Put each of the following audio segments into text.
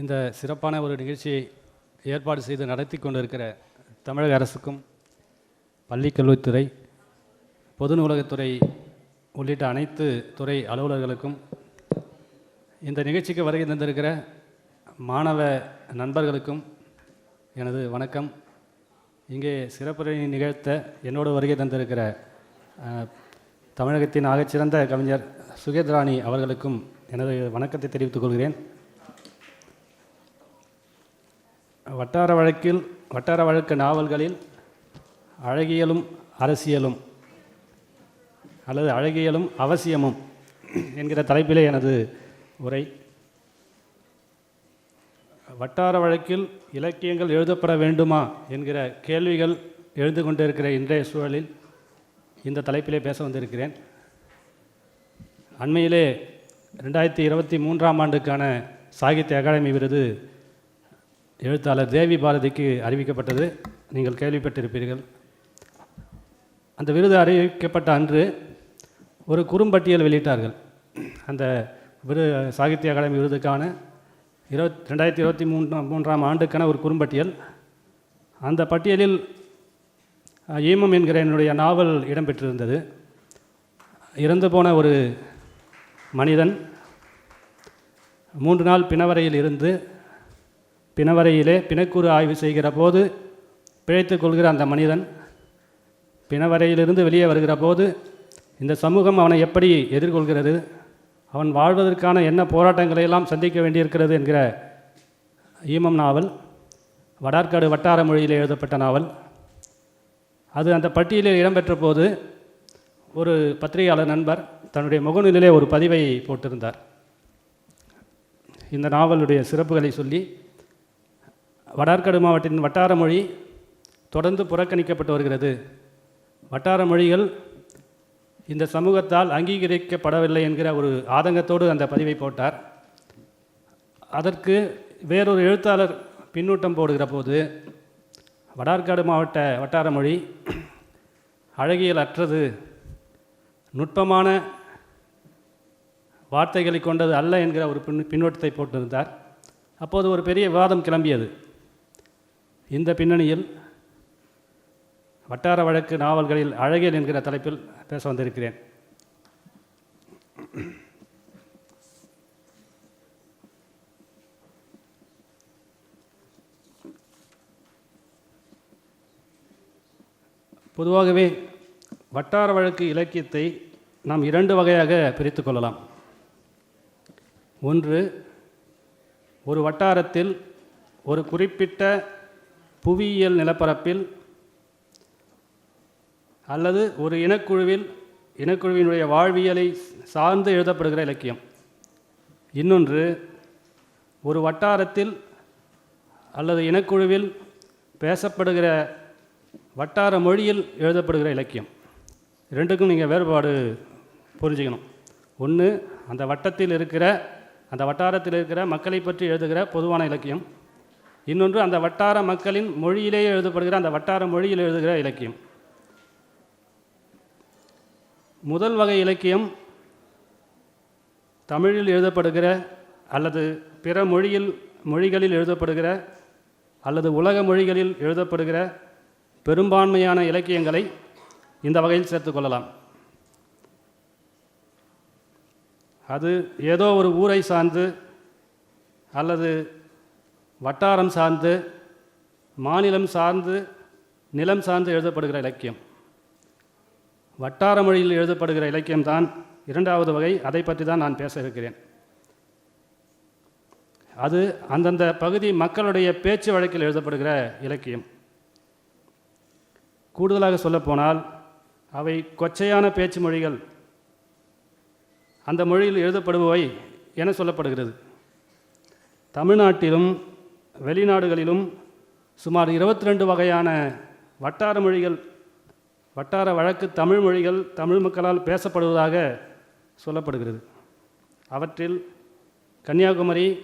இந்த சிறப்பான ஒரு நிகழ்ச்சியை ஏற்பாடு செய்து நடத்தி கொண்டிருக்கிற தமிழக அரசுக்கும் பள்ளிக்கல்வித்துறை பொது நூலகத்துறை உள்ளிட்ட அனைத்து துறை அலுவலர்களுக்கும் இந்த நிகழ்ச்சிக்கு வருகை தந்திருக்கிற மாணவ நண்பர்களுக்கும் எனது வணக்கம். இங்கே சிறப்புரை நிகழ்த்த என்னோடு வருகை தந்திருக்கிற தமிழகத்தின் ஆகச்சிறந்த கவிஞர் சுகேத்ராணி அவர்களுக்கும் எனது வணக்கத்தை தெரிவித்துக் கொள்கிறேன். வட்டார வழக்கில் வட்டார வழக்கு நாவல்களில் அழகியலும் அரசியலும் அல்லது அழகியலும் அவசியமும் என்கிற தலைப்பிலே எனது உரை. வட்டார வழக்கில் இலக்கியங்கள் எழுதப்பட வேண்டுமா என்கிற கேள்விகள் எழுந்து கொண்டிருக்கிற இன்றைய சூழலில் இந்த தலைப்பிலே பேச வந்திருக்கிறேன். அண்மையிலே ரெண்டாயிரத்தி இருபத்தி மூன்றாம் ஆண்டுக்கான சாகித்ய அகாடமி விருது எழுத்தாளர் தேவி பாரதிக்கு அறிவிக்கப்பட்டது. நீங்கள் கேள்விப்பட்டிருப்பீர்கள். அந்த விருது அறிவிக்கப்பட்ட அன்று ஒரு குறும்பட்டியல் வெளியிட்டார்கள். அந்த விரு சாகித்ய அகாடமி விருதுக்கான இருபத் ரெண்டாயிரத்தி இருபத்தி மூன்றாம் மூன்றாம் ஆண்டுக்கான ஒரு குறும்பட்டியல். அந்த பட்டியலில் ஈமம் என்கிற என்னுடைய நாவல் இடம்பெற்றிருந்தது. இறந்து போன ஒரு மனிதன் மூன்று நாள் பிணவரையில் இருந்து பிணவரையிலே பிணக்கூறு ஆய்வு செய்கிற போது பிழைத்து கொள்கிற அந்த மனிதன் பிணவரையிலிருந்து வெளியே வருகிற போது இந்த சமூகம் அவனை எப்படி எதிர்கொள்கிறது? அவன் வாழ்வதற்கான என்ன போராட்டங்களை எல்லாம் சந்திக்க வேண்டியிருக்கிறது என்கிற ஈமம் நாவல் வடார்காடு வட்டார மொழியில் எழுதப்பட்ட நாவல். அது அந்த பட்டியலில் இடம்பெற்ற போது ஒரு பத்திரிகையாளர் நண்பர் தன்னுடைய முகநூலிலே ஒரு பதிவை போட்டிருந்தார். இந்த நாவலுடைய சிறப்புகளை சொல்லி வடார்காடு மாவட்டத்தின் வட்டார மொழி தொடர்ந்து புறக்கணிக்கப்பட்டு வருகிறது. வட்டார மொழிகள் இந்த சமூகத்தால் அங்கீகரிக்கப்படவில்லை என்கிற ஒரு ஆதங்கத்தோடு அந்த பதிவை போட்டார். அதற்கு வேறொரு எழுத்தாளர் பின்னூட்டம் போடுகிற போது வடார்காடு மாவட்ட வட்டார மொழி அழகியல் அற்றது நுட்பமான வார்த்தைகளை கொண்டது அல்ல என்கிற ஒரு பின் பின்னோட்டத்தை போட்டிருந்தார். அப்போது ஒரு பெரிய விவாதம் கிளம்பியது. இந்த பின்னணியில் வட்டார வழக்கு நாவல்களில் அழகியல் என்கிற தலைப்பில் பேச வந்திருக்கிறேன். பொதுவாகவே வட்டார வழக்கு இலக்கியத்தை நாம் இரண்டு வகையாக பிரித்து கொள்ளலாம். ஒன்று ஒரு வட்டாரத்தில் ஒரு குறிப்பிட்ட புவியியல் நிலப்பரப்பில் அல்லது ஒரு இனக்குழுவில் இனக்குழுவினுடைய வாழ்வியலை சார்ந்து எழுதப்படுகிற இலக்கியம். இன்னொன்று ஒரு வட்டாரத்தில் அல்லது இனக்குழுவில் பேசப்படுகிற வட்டார மொழியில் எழுதப்படுகிற இலக்கியம். ரெண்டுக்கும் நீங்கள் வேறுபாடு புரிஞ்சுக்கணும். ஒன்று அந்த வட்டத்தில் இருக்கிற அந்த வட்டாரத்தில் இருக்கிற மக்களை பற்றி எழுதுகிற பொதுவான இலக்கியம். இன்னொன்று அந்த வட்டார மக்களின் மொழியிலேயே எழுதப்படுகிற அந்த வட்டார மொழியில் எழுதுகிற இலக்கியம். முதல் வகை இலக்கியம் தமிழில் எழுதப்படுகிற அல்லது பிற மொழியில் மொழிகளில் எழுதப்படுகிற அல்லது உலக மொழிகளில் எழுதப்படுகிற பெரும்பான்மையான இலக்கியங்களை இந்த வகையில் சேர்த்துக்கொள்ளலாம் அது ஏதோ ஒரு ஊரை சார்ந்து அல்லது வட்டாரம் சார்ந்து மாநிலம் சார்ந்து நிலம் சார்ந்து எழுதப்படுகிற இலக்கியம். வட்டார மொழியில் எழுதப்படுகிற இலக்கியம்தான் இரண்டாவது வகை. அதை பற்றி தான் நான் பேச இருக்கிறேன். அது அந்தந்த பகுதி மக்களுடைய பேச்சு வழக்கில் எழுதப்படுகிற இலக்கியம். கூடுதலாக சொல்லப்போனால் அவை கொச்சையான பேச்சு மொழிகள். அந்த மொழியில் எழுதப்படுபவை என சொல்லப்படுகிறது. தமிழ்நாட்டிலும் வெளிநாடுகளிலும் சுமார் இருபத்தி ரெண்டு வகையான வட்டார மொழிகள் வட்டார வழக்கு தமிழ் மொழிகள் தமிழ் மக்களால் பேசப்படுவதாக சொல்லப்படுகிறது. அவற்றில் கன்னியாகுமரி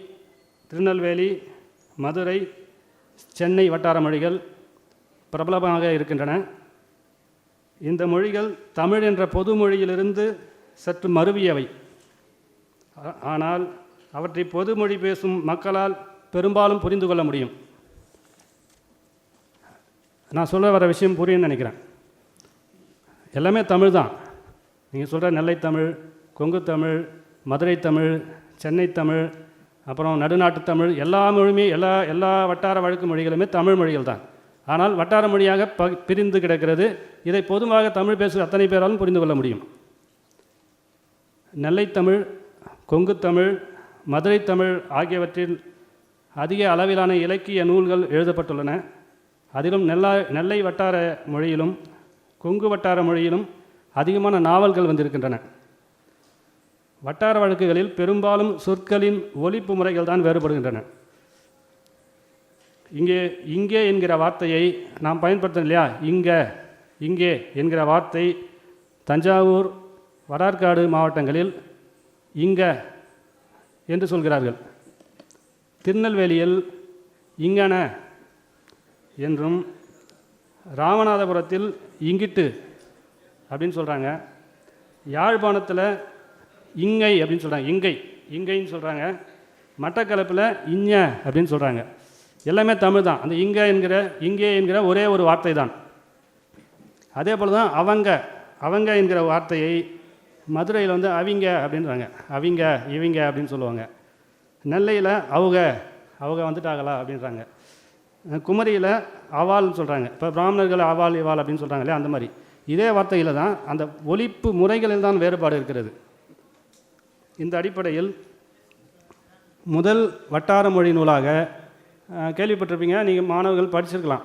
திருநெல்வேலி மதுரை சென்னை வட்டார மொழிகள் பிரபலமாக இருக்கின்றன. இந்த மொழிகள் தமிழ் என்ற பொது மொழியிலிருந்து சற்று மருவியவை. ஆனால் அவற்றை பொதுமொழி பேசும் மக்களால் பெரும்பாலும் புரிந்து கொள்ள முடியும். நான் சொல்ல வர விஷயம் புரியும்னு நினைக்கிறேன். எல்லாமே தமிழ் தான். நீங்கள் சொல்கிற நெல்லை தமிழ் கொங்கு தமிழ் மதுரை தமிழ் சென்னை தமிழ் அப்புறம் நடுநாட்டு தமிழ் எல்லா மொழியுமே எல்லா எல்லா வட்டார வழக்கு மொழிகளுமே தமிழ் மொழிகள் தான். ஆனால் வட்டார மொழியாக ப பிரிந்து கிடக்கிறது இதை பொதுவாக தமிழ் பேசுகிற அத்தனை பேராலும் புரிந்து கொள்ள முடியும். நெல்லை தமிழ் கொங்கு தமிழ் மதுரை தமிழ் ஆகியவற்றில் அதிக அளவிலான இலக்கிய நூல்கள் எழுதப்பட்டுள்ளன. அதிலும் நெல்லா நெல்லை வட்டார மொழியிலும் கொங்கு வட்டார மொழியிலும் அதிகமான நாவல்கள் வந்திருக்கின்றன. வட்டார வழக்குகளில் பெரும்பாலும் சொற்களின் ஒழிப்பு முறைகள் தான் வேறுபடுகின்றன. இங்கே இங்கே என்கிற வார்த்தையை நாம் பயன்படுத்தணும் இல்லையா? இங்கே இங்கே என்கிற வார்த்தை தஞ்சாவூர் வடார்காடு மாவட்டங்களில் இங்க என்று சொல்கிறார்கள். திருநெல்வேலியில் இங்கன என்றும் ராமநாதபுரத்தில் இங்கிட்டு அப்படின்னு சொல்கிறாங்க யாழ்ப்பாணத்தில் இங்கை அப்படின்னு சொல்கிறாங்க இங்கை இங்கைன்னு சொல்கிறாங்க மட்டக்களப்பில் இஞ்ச அப்படின்னு சொல்கிறாங்க எல்லாமே தமிழ் தான். அந்த இங்க என்கிற இங்கே என்கிற ஒரே ஒரு வார்த்தை தான். அதே போல் தான் அவங்க அவங்க என்கிற வார்த்தையை மதுரையில் வந்து அவிங்க அப்படின்றாங்க. அவிங்க இவிங்க அப்படின்னு சொல்லுவாங்க. நெல்லையில் அவங்க அவங்க வந்துட்டாங்களா அப்படின்றாங்க. குமரியில் அவால்னு சொல்கிறாங்க இப்போ பிராமணர்கள் அவால் இவால் அப்படின்னு சொல்கிறாங்க இல்லையா? அந்த மாதிரி. இதே வார்த்தையில் தான் அந்த ஒழிப்பு முறைகளில் தான் வேறுபாடு இருக்கிறது. இந்த அடிப்படையில் முதல் வட்டார மொழி நூலாக கேள்விப்பட்டிருப்பீங்க. நீங்கள் மாணவர்கள் படிச்சிருக்கலாம்.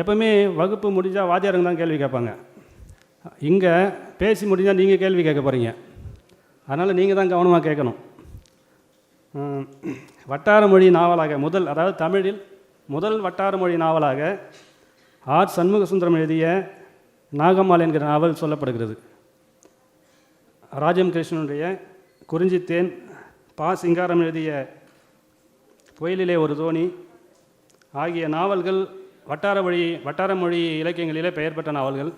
எப்பவுமே வகுப்பு முடிஞ்சால் வாத்தியாருங்க தான் கேள்வி கேட்பாங்க. இங்கே பேசி முடிஞ்சால் நீங்கள் கேள்வி கேட்க போகிறீங்க அதனால் நீங்கள் தான் கவனமாக கேட்கணும் வட்டார மொழி நாவலாக முதல் அதாவது தமிழில் முதல் வட்டார மொழி நாவலாக ஆர் சண்முகசுந்தரம் எழுதிய நாகம்மாள் என்கிற நாவல் சொல்லப்படுகிறது. ராஜம் கிருஷ்ணனுடைய குறிஞ்சித்தேன் பா சிங்காரம் எழுதிய புயலிலே ஒரு தோணி ஆகிய நாவல்கள் வட்டார மொழி வட்டார மொழி இலக்கியங்களிலே பெயர் பெற்ற நாவல்கள்.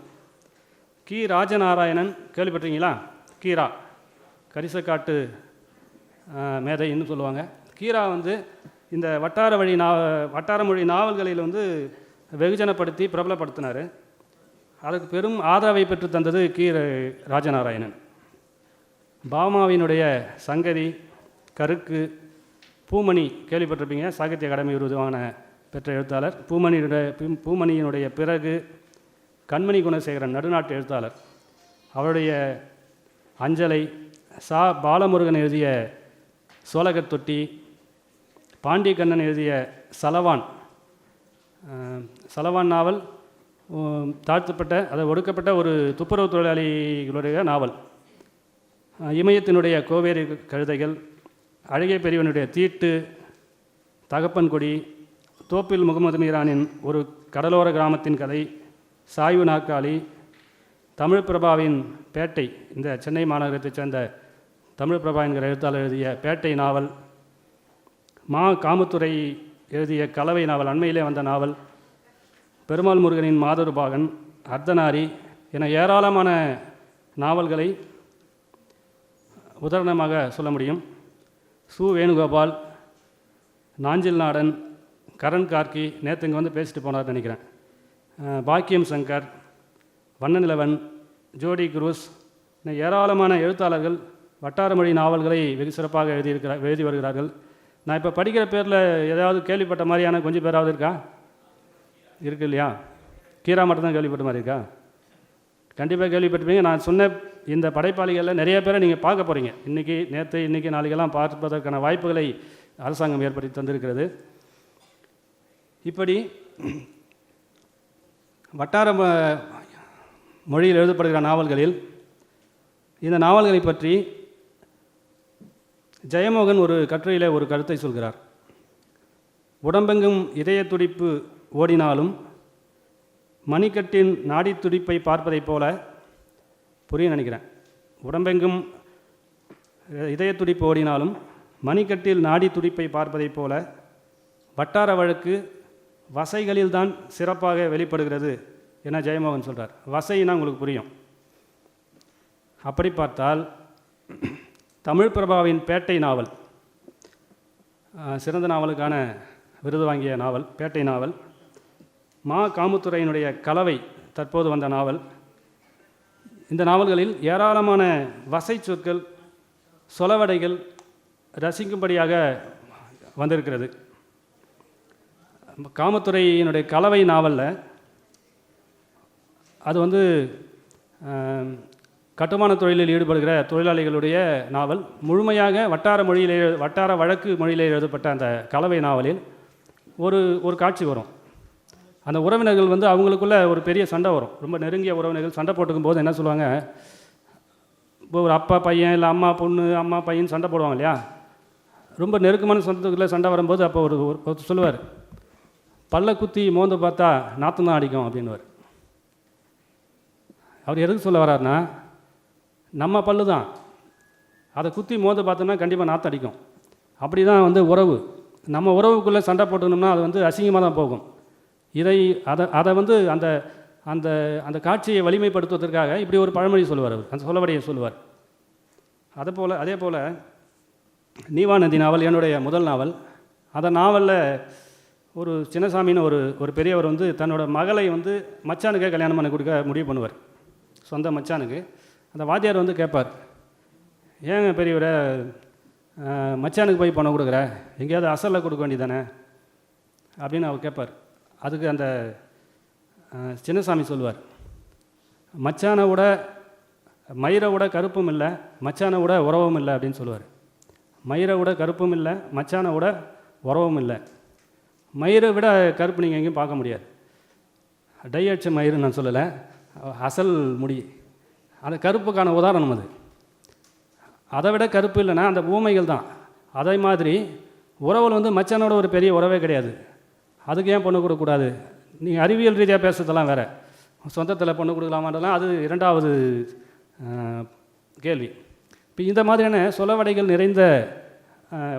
கி. ராஜநாராயணன் கேள்விப்பட்டீங்களா கீரா. கரிசக்காட்டு மேதைன்னு சொல்லுவாங்க. கீரா வந்து இந்த வட்டார வழி நா வட்டார மொழி நாவல்களில் வந்து வெகுஜனப்படுத்தி பிரபலப்படுத்தினார். அதுக்கு பெரும் ஆதரவை பெற்று தந்தது கீர ராஜநாராயணன். பாமாவினுடைய சங்கதி கருக்கு பூமணி கேள்விப்பட்டிருப்பீங்க சாகித்ய அகாடமி விருது வாங்கின பெற்ற எழுத்தாளர். பூமணியுடைய பூமணியினுடைய பிறகு கண்மணி குணசேகரன் நடுநாட்டு எழுத்தாளர். அவருடைய அஞ்சலை சா பாலமுருகன் எழுதிய சோழகத்தொட்டி பாண்டியக்கண்ணன் எழுதிய சலவான் சலவான் நாவல் தாழ்த்தப்பட்ட அதை ஒடுக்கப்பட்ட ஒரு துப்புரவு தொழிலாளிகளுடைய நாவல். இமயத்தினுடைய கோவேரி கழுதைகள் அழகிய பெரியவனுடைய தீட்டு தகப்பன் கொடி தோப்பில் முகமது மீரானின் ஒரு கடலோர கிராமத்தின் கதை சாய்வு நாக்காளி தமிழ் பிரபாவின் பேட்டை இந்த சென்னை மாநகரத்தைச் சேர்ந்த தமிழ் பிரபா என்கிற எழுத்தாளர் எழுதிய பேட்டை நாவல் மா காமத்துறை எழுதிய கலவை நாவல் அண்மையிலே வந்த நாவல் பெருமாள் முருகனின் மாதொருபாகன் அர்த்தநாரி என ஏராளமான நாவல்களை உதாரணமாக சொல்ல முடியும். சு. வேணுகோபால் நாஞ்சில் நாடன் கரண் கார்கி நேற்று இங்கே வந்து பேசிட்டு போனார்னு நினைக்கிறேன். பாக்கியம் சங்கர் வண்ணநிலவன் ஜோடி குரூஸ் இன்னும் ஏராளமான எழுத்தாளர்கள் வட்டார மொழி நாவல்களை வெகு சிறப்பாக எழுதியிருக்கிறார் எழுதி வருகிறார்கள். நான் இப்போ படிக்கிற பேரில் ஏதாவது கேள்விப்பட்ட மாதிரியான கொஞ்சம் பேராவது இருக்கா? இருக்கு இல்லையா? கீரா மட்டும் தான் கேள்விப்பட்ட மாதிரி இருக்கா? கண்டிப்பாக கேள்விப்பட்டிருப்பீங்க. நான் சொன்ன இந்த படைப்பாளிகளில் நிறைய பேரை நீங்கள் பார்க்க போகிறீங்க இன்றைக்கி நேற்று இன்றைக்கி நாளைக்கெல்லாம் பார்ப்பதற்கான வாய்ப்புகளை அரசாங்கம் ஏற்படுத்தி தந்திருக்கிறது. இப்படி வட்டார ம- மொழியில் எழுதப்படுகிற நாவல்களில் இந்த நாவல்களை பற்றி ஜெயமோகன் ஒரு கட்டுரையிலே ஒரு கருத்தை சொல்கிறார். உடம்பெங்கும் இதய துடிப்பு ஓடினாலும் மணிக்கட்டின் நாடி துடிப்பை பார்ப்பதைப் போல புரிய நினைக்கிறேன். உடம்பெங்கும் இதய துடிப்பு ஓடினாலும் மணிக்கட்டில் நாடி துடிப்பை பார்ப்பதைப் போல வட்டார வழக்கு வசைகளில்தான் சிறப்பாக வெளிப்படுகிறது என ஜெயமோகன் சொல்கிறார் வசைனா உங்களுக்கு புரியும். அப்படி பார்த்தால் தமிழ் பிரபாவின் பேட்டை நாவல். சிறந்த நாவலுக்கான விருது வாங்கிய நாவல் பேட்டை நாவல். மா காமுத்துறையினுடைய கலவை தற்போது வந்த நாவல். இந்த நாவல்களில் ஏராளமான வசை சொற்கள் சொலவடைகள் ரசிக்கும்படியாக வந்திருக்கிறது. காமத்துறையினுடைய கலவை நாவலில் அது வந்து கட்டுமான தொழிலில் ஈடுபடுகிற தொழிலாளிகளுடைய நாவல் முழுமையாக வட்டார மொழியில் எழு- வட்டார வழக்கு மொழியில் எழுதப்பட்ட அந்த கலவை நாவலில் ஒரு ஒரு காட்சி வரும். அந்த உறவினர்கள் வந்து அவங்களுக்குள்ள ஒரு பெரிய சண்டை வரும். ரொம்ப நெருங்கிய உறவினர்கள் சண்டை போட்டுக்கும் போது என்ன சொல்லுவாங்க? இப்போ ஒரு அப்பா பையன் இல்லை அம்மா பொண்ணு அம்மா பையன் சண்டை போடுவாங்க இல்லையா? ரொம்ப நெருக்கமான சொந்தத்துக்குள்ளே சண்டை வரும்போது அப்போ ஒரு ஒரு- ஒருத்தர் சொல்லுவார் பல்ல குத்தி மோந்து பார்த்தா நாத்தம் தான் அடிக்கும் அப்படின்னுவார். அவர் எதுக்கு சொல்ல வர்றாருன்னா நம்ம பல்லு தான். அதை குத்தி மோத பார்த்தோம்னா கண்டிப்பாக நாத்தம் அடிக்கும். அப்படி தான் வந்து உறவு. நம்ம உறவுக்குள்ளே சண்டை போட்டுக்கணும்னா அது வந்து அசிங்கமாக தான் போகும். இதை அதை அதை வந்து அந்த அந்த அந்த காட்சியை வலிமைப்படுத்துவதற்காக இப்படி ஒரு பழமொழி சொல்லுவார் அவர். அந்த சொல்லவடையை சொல்லுவார். அதே போல் அதே போல் நீவா நதி நாவல் என்னுடைய முதல் நாவல். அந்த நாவலில் ஒரு சின்னசாமின்னு ஒரு ஒரு பெரியவர் வந்து தன்னோட மகளை வந்து மச்சானுக்கே கல்யாணம் பண்ணி கொடுக்க முடிவு பண்ணுவார். சொந்த மச்சானுக்கு. அந்த வாத்தியார் வந்து கேட்பார் ஏங்க பெரியவரை மச்சானுக்கு போய் பணம் கொடுக்குற? எங்கேயாவது அசலில் கொடுக்க வேண்டியதானே? அப்படின்னு அவர் கேட்பார். அதுக்கு அந்த சின்னசாமி சொல்லுவார் மச்சானை விட மயிரை விட கருப்பும் இல்லை மச்சானை விட உறவும் இல்லை அப்படின்னு சொல்லுவார் மயிரை விட கருப்பும் இல்லை மச்சானை விட உறவும் இல்லை. மயிரை விட கருப்பு நீங்கள் எங்கேயும் பார்க்க முடியாது. டை அடிச்ச மயிறு நான் சொல்லலை அசல் முடி. அந்த கருப்புக்கான உதாரணம் அது. அதை விட கருப்பு இல்லைன்னா அந்த ஊமைகள் தான். அதே மாதிரி உறவில் வந்து மச்சானோட ஒரு பெரிய உறவே கிடையாது. அதுக்கு ஏன் பொண்ணு கொடுக்கக்கூடாது நீங்கள் அறிவியல் ரீதியாக பேசுறதெல்லாம் வேறு. சொந்தத்தில் பொண்ணு கொடுக்கலாமான்றலாம் அது இரண்டாவது கேள்வி. இப்போ இந்த மாதிரியான சொலவடைகள் நிறைந்த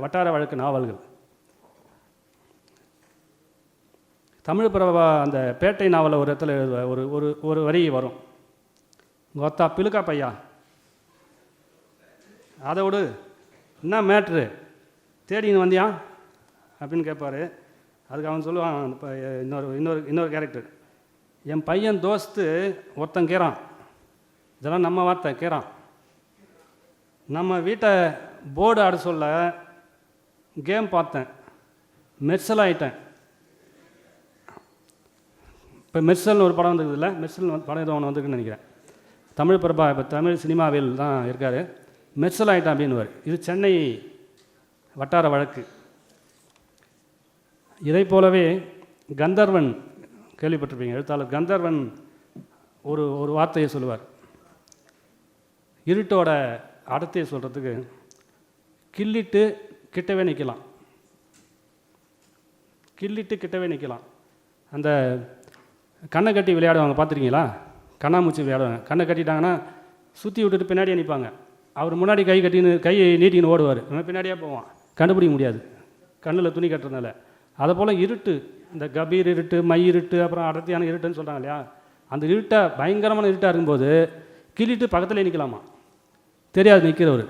வட்டார வழக்கு நாவல்கள். தமிழ் பிரபா அந்த பேட்டை நாவலை ஒரு இடத்துல எழுதுவ ஒரு ஒரு ஒரு வரி வரும். கொத்தா பிலுக்கா பையா? அதை விடு. என்ன மேட்ரு தேடின்னு வந்தியா? அப்படின்னு கேட்பாரு. அதுக்கு அவன் சொல்லுவான் இப்போ இன்னொரு இன்னொரு இன்னொரு கேரக்டர் என் பையன் தோஸ்து ஒருத்தன் கேறான். இதெல்லாம் நம்ம வார்த்தை கேறான். நம்ம வீட்டை போர்டு ஆட சொல்ல கேம் பார்த்தேன். மெர்சல் ஆகிட்டேன் இப்போ மெர்சல்னு ஒரு படம் வந்திருக்குதுல்ல? மெர்சல் படம் ஏதோ ஒன்று வந்துருக்குன்னு நினைக்கிறேன். தமிழ் பிரபா இப்போ தமிழ் சினிமாவில் தான் இருக்கார். மெர்சல் ஆயிட்டான் அப்படின்னுவார். இது சென்னை வட்டார வழக்கு. இதை போலவே கந்தர்வன் கேள்விப்பட்டிருப்பீங்க எழுத்தாளர் கந்தர்வன் ஒரு ஒரு வார்த்தையை சொல்லுவார். இருட்டோட அடர்த்தியை சொல்கிறதுக்கு கிள்ளிட்டு கிட்டவே நிற்கலாம் கிள்ளிட்டு கிட்டவே நிற்கலாம் அந்த கண்ணை கட்டி விளையாடுவாங்க பார்த்துருக்கீங்களா? கண்ணாமூச்சி விளையாடுவாங்க. கண்ணை கட்டிட்டாங்கன்னா சுற்றி விட்டுட்டு பின்னாடியே நிற்பாங்க. அவர் முன்னாடி கை கட்டின்னு கையை நீட்டின்னு ஓடுவார். இவன் பின்னாடியே போவான். கண்டுபிடிக்க முடியாது. கண்ணில் துணி கட்டுறதுனால. அதை போல் இருட்டு. இந்த கபீர் இருட்டு மை இருட்டு அப்புறம் அடர்த்தியான இருட்டுன்னு சொல்கிறாங்க இல்லையா? அந்த இருட்டை பயங்கரமான இருட்டாக இருக்கும்போது கிள்ளிட்டு பக்கத்தில் நிற்கலாமா தெரியாது நிற்கிறவர்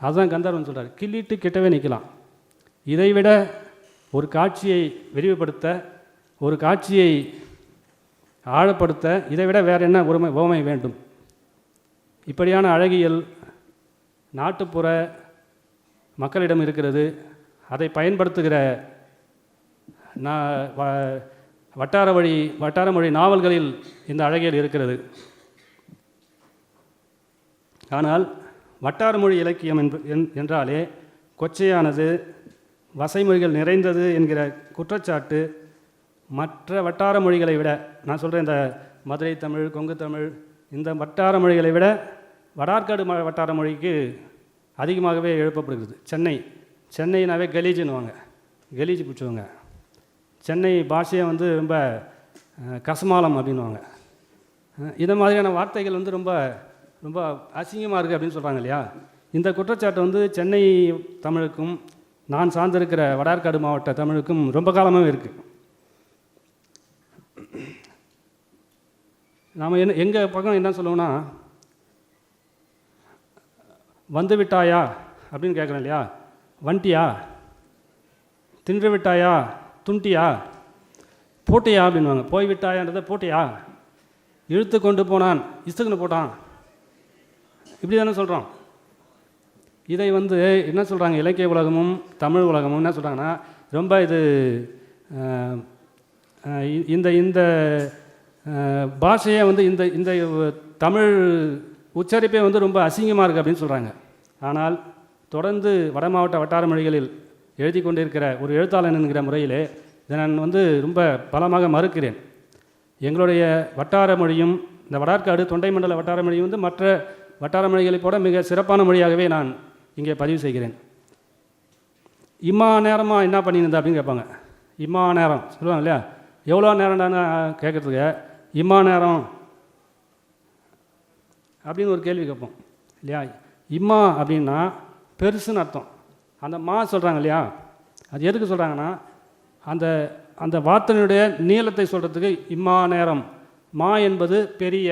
அதுதான் கந்தர்வன் சொல்கிறார் கிள்ளிட்டு கிட்டவே நிற்கலாம் இதைவிட ஒரு காட்சியை விரிவுபடுத்த ஒரு காட்சியை ஆழப்படுத்த இதை விட வேறு என்ன உரிமை உவமை வேண்டும்? இப்படியான அழகியல் நாட்டுப்புற மக்களிடம் இருக்கிறது. அதை பயன்படுத்துகிற நான் வ- வட்டார வழி வட்டார மொழி நாவல்களில் இந்த அழகியல் இருக்கிறது. ஆனால் வட்டார மொழி இலக்கியம் என்ப- என்- என்றாலே கொச்சையானது வசைமொழிகள் நிறைந்தது என்கிற குற்றச்சாட்டு மற்ற வட்டார மொழிகளை விட நான் சொல்கிறேன் இந்த மதுரை தமிழ் கொங்கு தமிழ் இந்த வட்டார மொழிகளை விட வடார்காடு ம வட்டார மொழிக்கு அதிகமாகவே எழுப்பப்படுகிறது. சென்னை சென்னைனாவே கலீஜுன்னுவாங்க. கலீஜ் பிடிச்சவங்க. சென்னை பாஷையை வந்து ரொம்ப கசமாலம் அப்படின்னுவாங்க. இந்த மாதிரியான வார்த்தைகள் வந்து ரொம்ப ரொம்ப அசிங்கமாக இருக்குது அப்படின்னு சொல்கிறாங்க இல்லையா? இந்த குற்றச்சாட்டு வந்து சென்னை தமிழுக்கும் நான் சார்ந்திருக்கிற வடார்காடு மாவட்ட தமிழுக்கும் ரொம்ப காலமாகவே இருக்குது நாம் என்ன எங்கள் பக்கம் என்ன சொல்லுவோம்னா வந்து விட்டாயா அப்படின்னு கேட்குறேன் இல்லையா? வண்டியா? தின்று விட்டாயா துண்டியா? போட்டியா? அப்படின்வாங்க போய் விட்டாயான்றதை போட்டியா? இழுத்து கொண்டு போனான். இசுக்குன்னு போட்டான். இப்படி தானே சொல்கிறோம் இதை வந்து என்ன சொல்கிறாங்க இலக்கிய உலகமும் தமிழ் உலகமும் என்ன சொல்கிறாங்கன்னா ரொம்ப இது இந்த இந்த பாஷையை வந்து இந்த இந்த தமிழ் உச்சரிப்பே வந்து ரொம்ப அசிங்கமாக இருக்குது அப்படின்னு சொல்கிறாங்க ஆனால் தொடர்ந்து வட மாவட்ட வட்டார மொழிகளில் எழுதி கொண்டிருக்கிற ஒரு எழுத்தாளன் என்கிற முறையிலே இதை நான் வந்து ரொம்ப பலமாக மறுக்கிறேன். எங்களுடைய வட்டார மொழியும் இந்த வடார்காடு தொண்டை மண்டல வட்டார மொழியும் வந்து மற்ற வட்டார மொழிகளைப் போட மிக சிறப்பான மொழியாகவே நான் இங்கே பதிவு செய்கிறேன். இம்மா நேரமாக என்ன பண்ணியிருந்த அப்படின்னு கேட்பாங்க. இம்மா நேரம் சொல்லுவாங்க இல்லையா? எவ்வளோ நேரம்டான்னு கேட்குறதுக்கு? இம்மா நேரம்? அப்படின்னு ஒரு கேள்வி கேட்போம். இல்லையா? இம்மா அப்படின்னா பெருசுன்னு அர்த்தம். அந்த மா சொல்கிறாங்க இல்லையா? அது எதுக்கு சொல்கிறாங்கன்னா அந்த அந்த வார்த்தையினுடைய நீளத்தை சொல்கிறதுக்கு இம்மா நேரம். மா என்பது பெரிய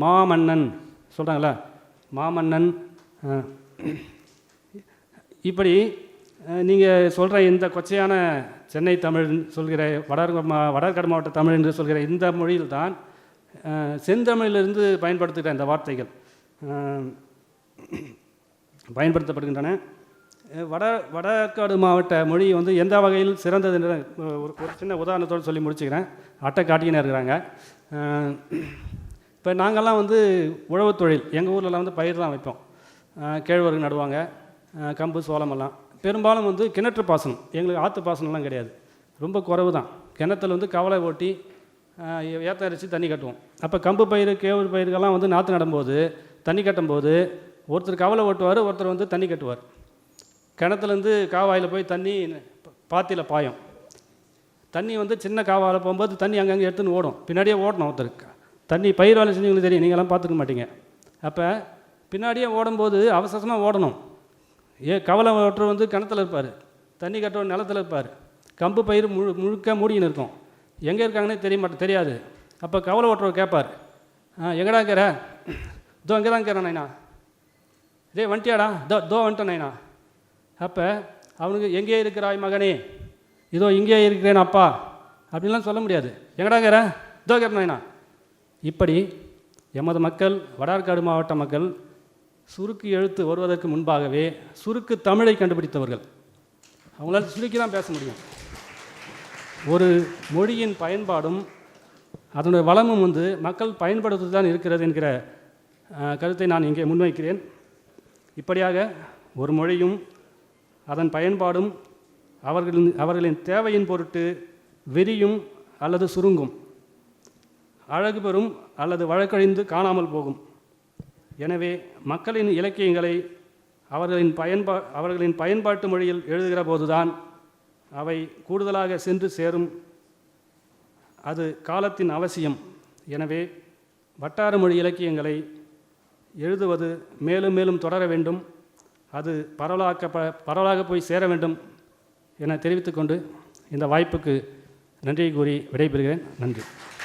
மாமன்னன் சொல்கிறாங்களா மாமன்னன் இப்படி நீங்கள் சொல்கிற இந்த கொச்சையான சென்னை தமிழ் சொல்கிற வட மா மாவட்ட தமிழ் என்று சொல்கிற இந்த மொழியில் தான் செந்தமிழிலிருந்து பயன்படுத்துகிற இந்த வார்த்தைகள் பயன்படுத்தப்படுகின்றன. வட வடக்காடு மாவட்ட மொழி வந்து எந்த வகையில் சிறந்தது என்ற ஒரு ஒரு சின்ன உதாரணத்தோடு சொல்லி முடிச்சுக்கிறேன். அட்டை காட்டிக்கினே இருக்கிறாங்க. இப்போ நாங்கள்லாம் வந்து உழவுத் தொழில் எங்கள் ஊர்லலாம் வந்து பயிர்லாம் வைப்போம். கேழ்வரகு நடுவாங்க கம்பு சோளமெல்லாம். பெரும்பாலும் வந்து கிணற்று பாசனம். எங்களுக்கு ஆற்று பாசனம்லாம் கிடையாது. ரொம்ப குறைவு தான். கிணத்துல வந்து கவலை ஓட்டி ஏற்ற ஏத்த தண்ணி கட்டுவோம். அப்போ கம்பு பயிர் கேவுரு பயிருக்கெல்லாம் வந்து நாற்று நடும்போது தண்ணி கட்டும்போது ஒருத்தர் கவலை ஓட்டுவார் ஒருத்தர் வந்து தண்ணி கட்டுவார். கிணத்துலேருந்து காவாயில் போய் தண்ணி பாத்தியில் பாயும். தண்ணி வந்து சின்ன காவாயில் போகும்போது தண்ணி அங்கங்கே எடுத்துன்னு ஓடும். பின்னாடியே ஓடணும் ஒருத்தருக்கு. தண்ணி பயிர் வேலை செஞ்சவங்களுக்கு தெரியும். நீங்களாம் பார்த்துக்க மாட்டீங்க. அப்போ பின்னாடியே ஓடும்போது அவசரமாக ஓடணும். ஏ கவலை ஓட்டுற வந்து கிணத்துல இருப்பார். தண்ணி கட்டுற நிலத்துல இருப்பார். கம்பு பயிர் முழு முழுக்க மூடின்னு இருக்கும். எங்கே இருக்காங்கன்னே தெரிய மாட்டேன் தெரியாது. அப்போ கவலை ஓட்டுறவர் கேட்பார் ஆ எங்கடா இருக்கிற? இதோ இங்கே தான் இருக்கிறேன் நைனா. இதே வந்துட்டியாடா? தோ தோ வந்துட்டேன் நைனா. அப்போ அவனுக்கு எங்கே இருக்கிறாய் மகனே? இதோ இங்கே இருக்கிறேன் அப்பா. அப்படின்லாம் சொல்ல முடியாது. எங்கடா இருக்கிற? இதோ இருக்கிறேன் நைனா. இப்படி எமது மக்கள் வடார்காடு மாவட்ட மக்கள் சுருக்கு எழுத்து வருவதற்கு முன்பாகவே சுருக்கு தமிழை கண்டுபிடித்தவர்கள். அவங்களால் சுருக்கி தான் பேச முடியும். ஒரு மொழியின் பயன்பாடும் அதனுடைய வளமும் வந்து மக்கள் பயன்படுத்தி தான் இருக்கிறது என்கிற கருத்தை நான் இங்கே முன்வைக்கிறேன். இப்படியாக ஒரு மொழியும் அதன் பயன்பாடும் அவர்களின் அவர்களின் தேவையின் பொருட்டு விரியும் அல்லது சுருங்கும். அழகு பெறும் அல்லது வழக்கழிந்து காணாமல் போகும். எனவே மக்களின் இலக்கியங்களை அவர்களின் பயன்பா அவர்களின் பயன்பாட்டு மொழியில் எழுதுகிற போதுதான் அவை கூடுதலாக சென்று சேரும். அது காலத்தின் அவசியம். எனவே வட்டார மொழி இலக்கியங்களை எழுதுவது மேலும் மேலும் தொடர வேண்டும். அது பரவலாக்க பரவலாக போய் சேர வேண்டும் என தெரிவித்துக்கொண்டு இந்த வாய்ப்புக்கு நன்றி கூறி விடைபெறுகிறேன். நன்றி.